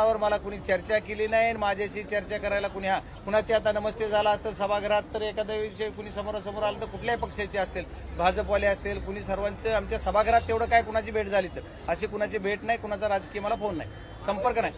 प्रश्नावर मला कुणी चर्चा केली नाही आणि माझ्याशी चर्चा करायला कुणी हा कुणाची आता नमस्ते झाला असतं सभागृहात तर एखाद्या विषय कुणी समोरासमोर आलं तर कुठल्याही पक्षाचे असतील भाजपवाले असतील कुणी सर्वांचं आमच्या सभागृहात तेवढं काय कुणाची भेट झाली तर. अशी कुणाची भेट नाही कुणाचा राजकीय मला फोन नाही. संपर्क नाही.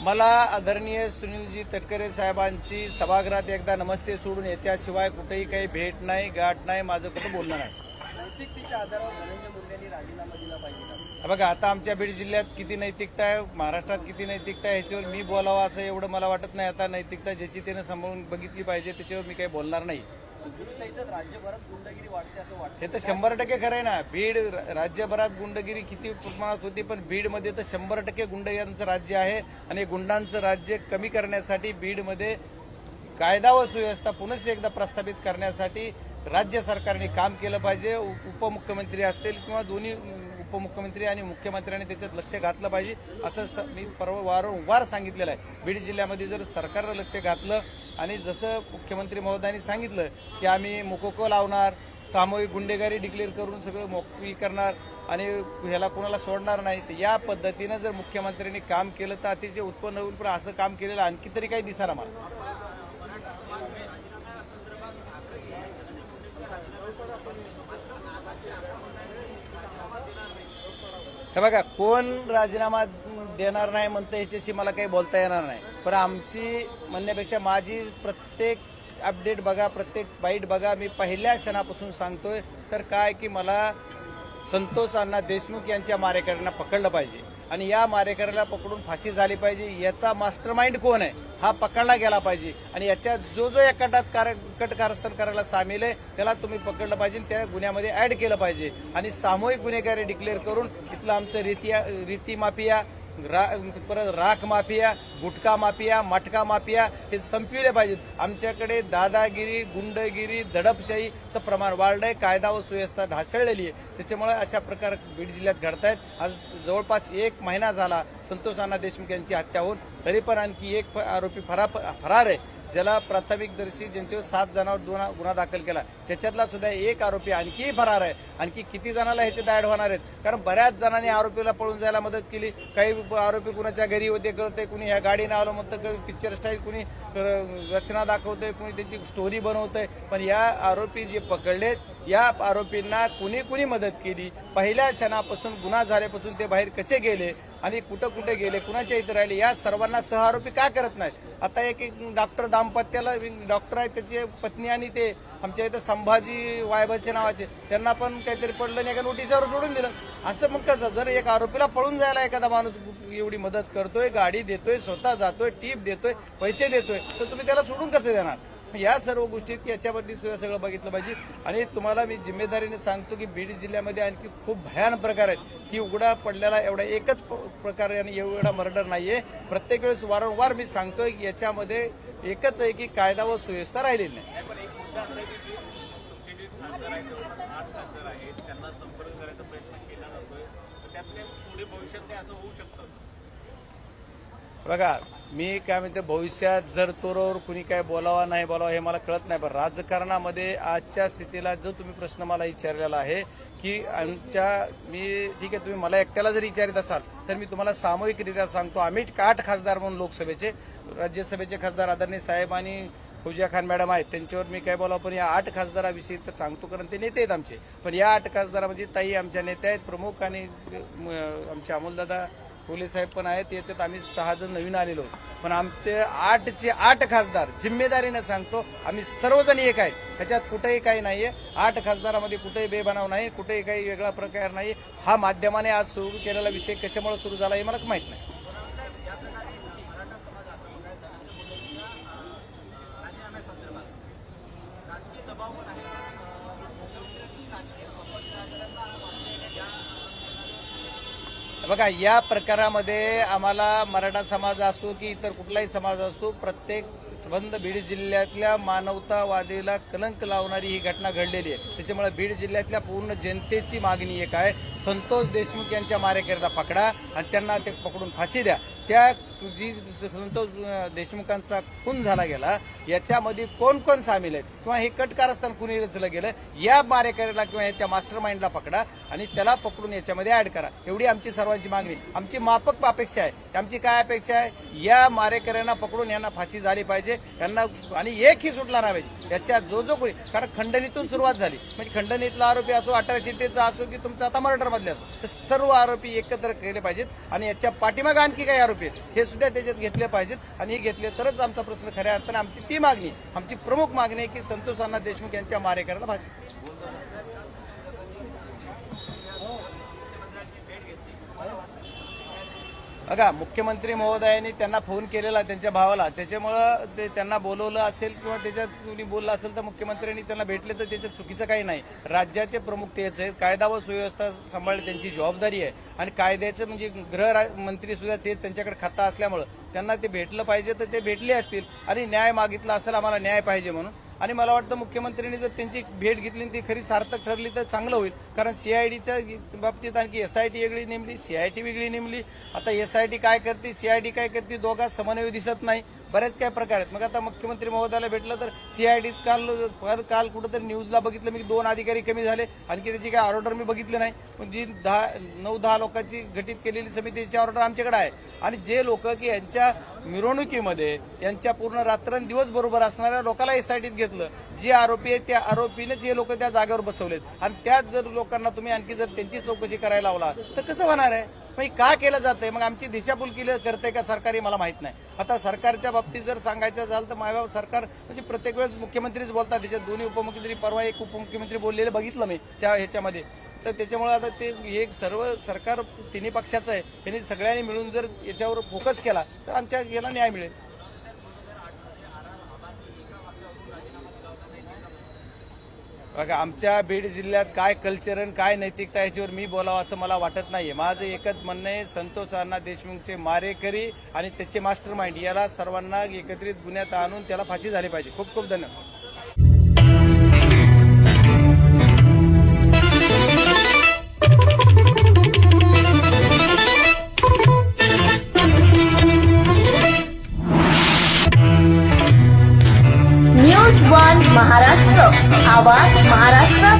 मला आदरणीय सुनीलजी तटकरे साहेबांची सभागृहात एकदा नमस्ते सोडून याच्याशिवाय कुठेही काही भेट नाही गाठ नाही माझं कुठं बोलणं नाही. नैतिकतेच्या आधारावर धनंजय मुंडेंनी राजीनामा दिला पाहिजे बघा आता आमच्या बीड जिल्ह्यात किती नैतिकता आहे महाराष्ट्रात किती नैतिकता आहे ह्याच्यावर मी बोलावं असं एवढं मला वाटत नाही. आता नैतिकता ज्याची त्यानं सांभाळून बघितली पाहिजे त्याच्यावर मी काही बोलणार नाही. राज्यभरात गुंडगिरी वाढते हे तर शंभर टक्के खरं आहे ना. बीड राज्यभरात गुंडगिरी किती प्रमाणात होती पण बीडमध्ये तर शंभर टक्के गुंड यांचं राज्य आहे आणि गुंडांचं राज्य कमी करण्यासाठी बीडमध्ये कायदा व सुव्यवस्था पुनश्च एकदा प्रस्थापित करण्यासाठी राज्य सरकारने काम केलं पाहिजे उपमुख्यमंत्री असतील किंवा दोन्ही उपमुख्यमंत्री आणि मुख्यमंत्र्यांनी त्याच्यात लक्ष घातलं पाहिजे असं स- मी परवा वारंवार सांगितलेलं आहे. बीड जिल्ह्यामध्ये जर सरकारनं लक्ष घातलं आणि जसं मुख्यमंत्री महोदयांनी सांगितलं की आम्ही मोकोको लावणार सामूहिक गुंडेगारी डिक्लेअर करून सगळं मोकळी करणार आणि ह्याला कोणाला सोडणार नाही तर या पद्धतीनं जर मुख्यमंत्र्यांनी काम केलं तर अतिशय उत्पन्न होईल पण असं काम केलेलं आणखी तरी काही दिसाना मला हे बघा कोण राजीनामा देणार नाही म्हणतं ह्याच्याशी मला काही बोलता येणार नाही. पण आमची म्हणण्यापेक्षा माझी प्रत्येक अपडेट बघा प्रत्येक बाईट बघा मी पहिल्या क्षणापासून सांगतोय तर काय की मला संतोष अण्णा देशमुख यांच्या मारेकऱ्यांना पकडलं पाहिजे. आणि या मारेकऱ्याला पकडून फाशी झाली पाहिजे. याचा मास्टरमाइंड कोण आहे? हा पकडला गेला पाहिजे. आणि याच्या जो जो या कटात कार कट कारस्थान करायला सामील आहे त्याला तुम्ही पकडलं पाहिजे त्या गुन्ह्यामध्ये ऍड केलं पाहिजे. आणि सामूहिक गुन्हेगारी डिक्लेअर करून इथलं आमचं रीती रीती माफिया रा परत राख माफिया गुटखा माफिया मटका माफिया हे संपविले पाहिजेत. आमच्याकडे दादागिरी गुंडगिरी दडपशाहीचं प्रमाण वाढलंय. कायदा व सुव्यवस्था ढासळलेली आहे. त्याच्यामुळे अशा प्रकार बीड जिल्ह्यात घडतायत. आज जवळपास एक महिना झाला संतोष अण्णा देशमुख यांची हत्या होऊन. तरी पण आणखी एक फ- आरोपी फरा फरार आहे. ज्याला प्राथमिकदर्शी ज्यांच्यावर सात जणांवर गुन्हा गुन्हा दाखल केला त्याच्यातला सुद्धा एक आरोपी आणखी फरार आहे. आणखी किती जणांना ह्याच्यात दाड होणार आहेत? कारण बऱ्याच जणांनी आरोपीला पळून जायला मदत केली. काही आरोपी कुणाच्या घरी होते कळते कुणी ह्या गाडीनं आलं म्हणतं पिक्चर स्टाईल कुणी रचना दाखवतोय कुणी त्याची स्टोरी बनवतोय. पण या आरोपी जे पकडलेत या आरोपींना कुणी कुणी मदत केली? पहिल्या क्षणापासून गुन्हा झाल्यापासून ते बाहेर कसे गेले? आणि कुठं कुठे गेले? कुणाच्या इथे राहिले? या सर्वांना सहआरोपी का करत नाहीत? आता एक एक डॉक्टर दाम्पत्याला डॉक्टर आहे त्याची पत्नी आणि ते आमच्या इथं संभाजी वायबाचे नावाचे. त्यांना पण काहीतरी पडलं नाही का? नोटिसावर सोडून दिलं. असं मग कसं? जर एक आरोपीला पळून जायला एखादा माणूस एवढी मदत करतोय गाडी देतोय स्वतः जातोय टीप देतोय पैसे देतोय तर तुम्ही त्याला सोडून कसं देणार? या सर्व गोष्टीत याच्यावरती सुद्धा सगळं बघितलं पाहिजे. आणि तुम्हाला मी जिम्मेदारीने सांगतो की बीड जिल्ह्यामध्ये आणखी खूप भयान प्रकार आहेत. की उघडा पडलेला एवढा एकच प्रकार आणि एवढा मर्डर नाहीये. प्रत्येक वेळेस वारंवार मी सांगतोय की याच्यामध्ये एकच आहे की कायदा व सुव्यवस्था राहिलेली नाही. बघा मी काय म्हणते भविष्यात जर तोरावर कुणी काय बोलावा नाही बोलावा हे मला कळत नाही. पण राजकारणामध्ये आजच्या स्थितीला जो तुम्ही प्रश्न मला विचारलेला आहे की आमच्या मी ठीक आहे तुम्ही मला एकट्याला जर विचारित असाल तर मी तुम्हाला सामूहिकरित्या सांगतो आम्ही आठ खासदार म्हणून लोकसभेचे राज्यसभेचे खासदार आदरणीय साहेब आणि फौजिया खान मॅडम आहेत त्यांच्यावर मी काय बोलावं पण या आठ खासदाराविषयी तर सांगतो कारण ते नेते आहेत आमचे. पण या आठ खासदारामध्ये ताई आमच्या नेत्या आहेत प्रमुख आणि आमचे अमोलदादा फुले साहेब पण आहेत. याच्यात आम्ही सहा जण नवीन आलेलो. पण आमचे आठचे आठ खासदार जिम्मेदारीने सांगतो आम्ही सर्वजण एक आहेत. त्याच्यात कुठेही काही नाहीये. आठ खासदारामध्ये कुठेही बेबनाव नाही कुठेही काही वेगळा प्रकार नाही. हा माध्यमाने आज सुरू केलेला विषय कशामुळे सुरू झाला हे मला माहीत नाही. बघा या प्रकारामध्ये आम्हाला मराठा समाज असो की इतर कुठलाही समाज असो प्रत्येक संबंध बीड जिल्ह्यातल्या मानवतावादीला कलंक लावणारी ही घटना घडलेली आहे. त्याच्यामुळे बीड जिल्ह्यातल्या पूर्ण जनतेची मागणी एक आहे. संतोष देशमुख यांच्या मारेकरीला पकडा आणि त्यांना ते पकडून फाशी द्या. त्या जी संतोष देशमुखांचा खून झाला गेला. याच्यामध्ये कोण कोण सामील आहेत? किंवा हे कट कारस्थान कुणी रचलं गेलं? या मारेकऱ्याला किंवा याच्या मास्टर माइंडला पकडा आणि त्याला पकडून याच्यामध्ये ऍड करा. एवढी आमची सर्वांची मागणी. आमची माफक अपेक्षा आहे. आमची काय अपेक्षा आहे? या मारेकऱ्यांना पकडून यांना फाशी झाली पाहिजे. यांना आणि एकही सुटला नाही पाहिजे याच्या जो जो कोणी कारण खंडणीतून सुरुवात झाली. म्हणजे खंडणीतला आरोपी असो अठरा चिठ्ठीचा असो की तुमचा आता मर्डरमधले असो तर सर्व आरोपी एकत्र केले पाहिजेत. आणि याच्या पाठीमागे आणखी काही आरोपी आहेत. हे सुद्धा त्याच्यात घेतल्या पाहिजेत आणि हे घेतले तरच आमचा प्रश्न खऱ्या अर्थाने आमची ती मागणी आमची प्रमुख मागणी आहे की संतोष अण्णा देशमुख यांच्या मारेकऱ्याला भाषण बघा मुख्यमंत्री महोदयांनी त्यांना फोन केलेला त्यांच्या भावाला. त्याच्यामुळं ते त्यांना बोलवलं असेल किंवा त्याच्यात कुणी बोललं असेल तर मुख्यमंत्र्यांनी त्यांना भेटले तर त्याच्यात चुकीचं काही नाही. राज्याचे प्रमुख तेच आहेत. कायदा व सुव्यवस्था सांभाळणे त्यांची जबाबदारी आहे. आणि कायद्याचं म्हणजे गृह मंत्री सुद्धा ते त्यांच्याकडे खत्ता असल्यामुळं त्यांना ते भेटलं पाहिजे तर ते भेटले असतील. आणि न्याय मागितला असेल आम्हाला न्याय पाहिजे म्हणून. आणि मला वाटतं मुख्यमंत्र्यांनी जर त्यांची भेट घेतली आणि ती खरी सार्थक ठरली तर चांगलं होईल. कारण सीआयडीच्या बाबतीत आणखी एसआयटी वेगळी नेमली सीआयटी वेगळी नेमली. आता एसआयटी काय करते सीआयडी काय करते दोघा समन्वय दिसत नाही. बरेच काय प्रकार आहेत. मग आता मुख्यमंत्री महोदयाला भेटलं तर सीआयडीत काल फार काल कुठंतरी न्यूजला बघितलं. मी दोन अधिकारी कमी झाले. आणखी त्याची काय ऑर्डर मी बघितली नाही. पण जी दहा नऊ दहा लोकांची घटित केलेली समितीची ऑर्डर आमच्याकडे आहे. आणि जे लोक की यांच्या मिरवणुकीमध्ये यांच्या पूर्ण रात्रंदिवस बरोबर असणाऱ्या लोकांना एसआयटीत घेतलं. जे आरोपी आहेत त्या आरोपीनेच हे लोक त्या जागेवर बसवलेत. आणि त्याच जर लोकांना तुम्ही आणखी जर त्यांची चौकशी करायला लावला तर कसं होणार आहे? मग का केलं जातंय? मग आमची दिशाभूल केली करते का सरकारी मला माहीत नाही. आता सरकारच्या बाबतीत जर सांगायचं झालं तर मायबाप सरकार म्हणजे प्रत्येक वेळेस मुख्यमंत्रीच बोलतात. त्याच्यात दोन्ही उपमुख्यमंत्री परवा एक उपमुख्यमंत्री बोललेले बघितलं मी त्या ह्याच्यामध्ये. तर त्याच्यामुळे आता ते हे एक सर्व सरकार तिन्ही पक्षाचं आहे. त्यांनी सगळ्यांनी मिळून जर याच्यावर फोकस केला तर आमच्या याला न्याय मिळेल. बघा आमच्या बीड जिल्ह्यात काय कल्चर आणि काय नैतिकता याच्यावर मी बोलावं असं मला वाटत नाहीये. माझं एकच म्हणणं आहे संतोष अण्णा देशमुखचे मारेकरी आणि त्याचे मास्टर माइंड याला सर्वांना एकत्रित गुन्ह्यात आणून त्याला फाशी झाली पाहिजे. खूप खूप धन्यवाद.